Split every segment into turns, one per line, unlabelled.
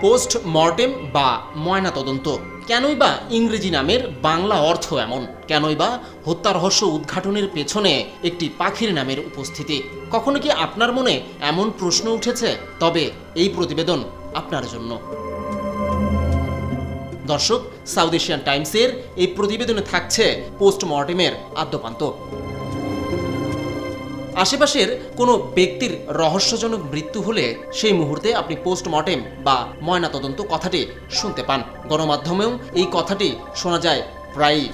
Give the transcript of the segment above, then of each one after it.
Post mortem বা ময়নাতদন্ত। কেনই বা ইংরেজি নামের বাংলা অর্থ এমন? কেনই বা হত্যা রহস্য উদ্ঘাটনের পেছনে একটি পাখির নামের উপস্থিতি? কখনো কি আপনার মনে এমন প্রশ্ন উঠেছে? তবে এই প্রতিবেদন আপনার জন্য। দর্শক, সাউথ এশিয়ান টাইমসের এই প্রতিবেদনে থাকছে পোস্টমর্টেমের আদ্যপান্ত। আশেপাশের কোনো ব্যক্তির রহস্যজনক মৃত্যু হলে সেই মুহূর্তে আপনি পোস্টমর্টেম বা ময়নাতদন্ত কথাটি শুনতে পান। গণমাধ্যমেও এই কথাটি শোনা যায় প্রায়ই।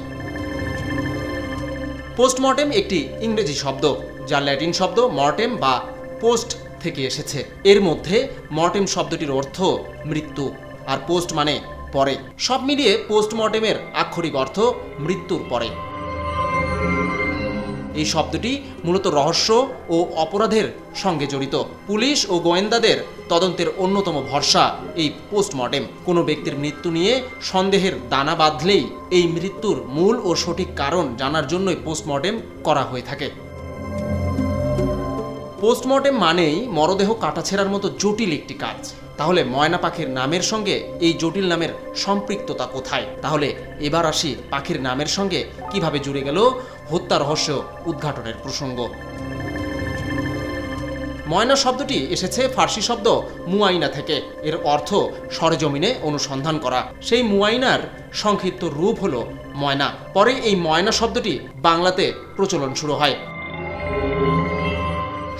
পোস্টমর্টেম একটি ইংরেজি শব্দ, যা ল্যাটিন শব্দ মর্টেম বা পোস্ট থেকে এসেছে। এর মধ্যে মর্টেম শব্দটির অর্থ মৃত্যু, আর পোস্ট মানে পরে। সব মিলিয়ে পোস্টমর্টেমের আক্ষরিক অর্থ মৃত্যুর পরে। এই শব্দটি মূলত রহস্য ও অপরাধের সঙ্গে জড়িত। পুলিশ ও গোয়েন্দাদের তদন্তের অন্যতম ভরসা এই পোস্টমর্টেম। কোনো ব্যক্তির মৃত্যু নিয়ে সন্দেহের দানা বাঁধলেই এই মৃত্যুর মূল ও সঠিক কারণ জানার জন্যই পোস্টমর্টেম করা হয়ে থাকে। পোস্টমর্টেম মানেই মরদেহ কাটাছেড়ার মতো জটিল একটি কাজ। তাহলে ময়না পাখির নামের সঙ্গে এই জটিল নামের সম্পৃক্ততা কোথায়? তাহলে এবার আসি পাখির নামের সঙ্গে কীভাবে জুড়ে গেল হত্যা রহস্য উদ্ঘাটনের প্রসঙ্গ। ময়না শব্দটি এসেছে ফার্সি শব্দ মুয়াইনা থেকে। এর অর্থ সরেজমিনে অনুসন্ধান করা। সেই মুয়াইনার সংক্ষিপ্ত রূপ হলো ময়না। পরে এই ময়না শব্দটি বাংলাতে প্রচলন শুরু হয়।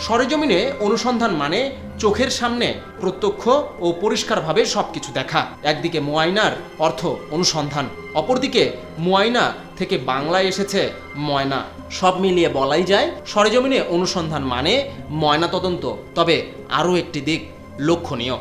সরেজমিনে অনুসন্ধান মানে চোখের সামনে প্রত্যক্ষ ও পরিষ্কারভাবে সবকিছু দেখা। একদিকে মুয়াইনার অর্থ অনুসন্ধান, অপরদিকে মুয়াইনা থেকে বাংলায় এসেছে ময়না। সব মিলিয়ে বলাই যায়, সরেজমিনে অনুসন্ধান মানে ময়না তদন্ত, তবে আরও একটি দিক লক্ষণীয়।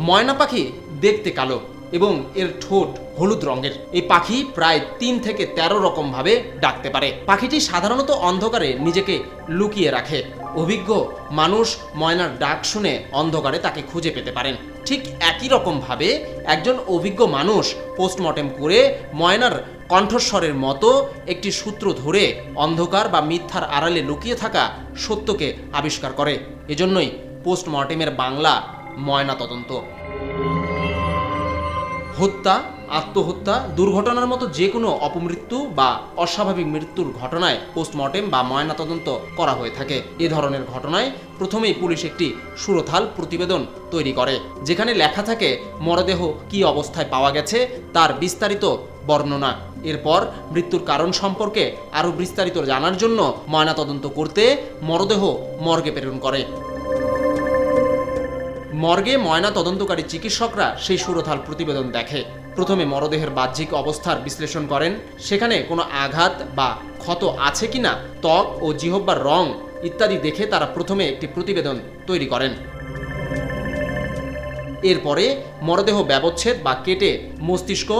ময়না পাখি দেখতে কালো এবং এর ঠোঁট হলুদ রঙের। এই পাখি প্রায় তিন থেকে তেরো রকম ভাবে ডাকতে পারে। পাখিটি সাধারণত অন্ধকারে নিজেকে লুকিয়ে রাখে। অভিজ্ঞ মানুষ ময়নার ডাক শুনে অন্ধকারে তাকে খুঁজে পেতে পারেন। ঠিক একই রকম ভাবে একজন অভিজ্ঞ মানুষ পোস্টমর্টেম করে ময়নার কণ্ঠস্বরের মতো একটি সূত্র ধরে অন্ধকার বা মিথ্যার আড়ালে লুকিয়ে থাকা সত্যকে আবিষ্কার করে। এজন্যই পোস্টমর্টেমের বাংলা ময়না তদন্ত হত্যা, আত্মহত্যা, দুর্ঘটনার মতো যে কোনো অপমৃত্যু বা অস্বাভাবিক মৃত্যুর ঘটনায় পোস্টমর্টেম বা ময়নাতদন্ত করা হয়ে থাকে। এ ধরনের ঘটনায় প্রথমেই পুলিশ একটি সুরথাল প্রতিবেদন তৈরি করে, যেখানে লেখা থাকে মরদেহ কী অবস্থায় পাওয়া গেছে, তার বিস্তারিত বর্ণনা। এরপর মৃত্যুর কারণ সম্পর্কে আরও বিস্তারিত জানার জন্য ময়নাতদন্ত করতে মরদেহ মর্গে প্রেরণ করে। মর্গে ময়না তদন্তকারী চিকিৎসকরা সেই সুরথাল প্রতিবেদন দেখে। প্রথমে মরদেহের বাহ্যিক অবস্থার বিশ্লেষণ করেন, সেখানে কোনো আঘাত বা ক্ষত আছে কিনা, ত্বক ও জিহব্বার রং ইত্যাদি দেখে তারা প্রথমে একটি প্রতিবেদন তৈরি করেন। এরপরে মরদেহ ব্যবচ্ছেদ বা কেটে মস্তিষ্ক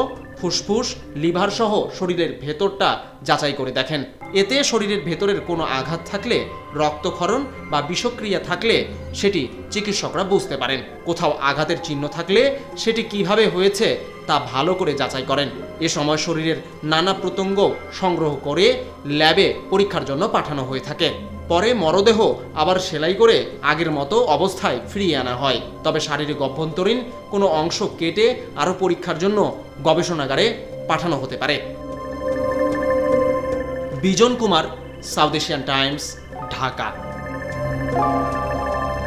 ফুসফুস, লিভার সহ শরীরের ভেতরটা যাচাই করে দেখেন। এতে শরীরের ভেতরের কোনো আঘাত থাকলে, রক্তক্ষরণ বা বিষক্রিয়া থাকলে সেটি চিকিৎসকরা বুঝতে পারেন। কোথাও আঘাতের চিহ্ন থাকলে সেটি কীভাবে হয়েছে তা ভালো করে যাচাই করেন। এ সময় শরীরের নানা প্রত্যঙ্গ সংগ্রহ করে ল্যাবে পরীক্ষার জন্য পাঠানো হয়ে থাকে। পরে মরদেহ আবার সেলাই করে আগের মতো অবস্থায় ফিরিয়ে আনা হয়। তবে শারীরিক অভ্যন্তরীণ কোনো অংশ কেটে আরও পরীক্ষার জন্য গবেষণাগারে পাঠানো হতে পারে। Bijon Kumar, South Asian Times, Dhaka.